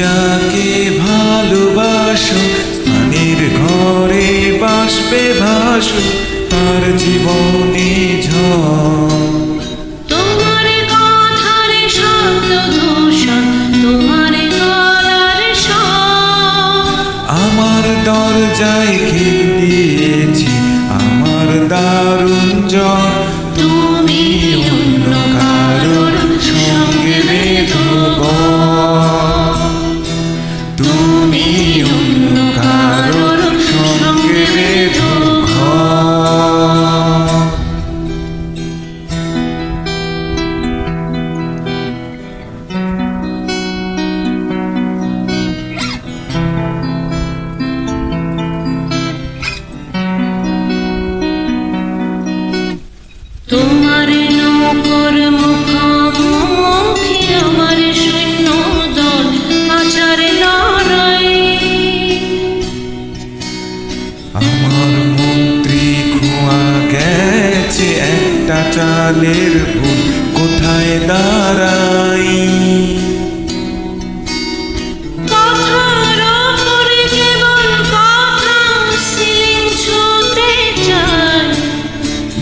যাকে ভালোবাসো স্থানের ঘরে বাসবে ভাসো তার জীবনে ঝড়। আমার দরজায় খিল দিয়েছি আমার দারুণ জ্বর। তোমার নৌকর মুখোমুখি আমার সৈন্য দল, আচার লড়াই। আমার মন্ত্রী খোয়া গেছে একটা চালের ভুল।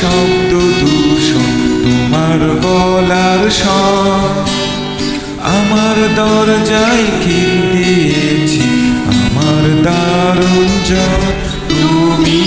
শব্দ দূষণ তোমার বলার সব আমার দরজায় কি দিয়েছি? আমার দারুণ তুমি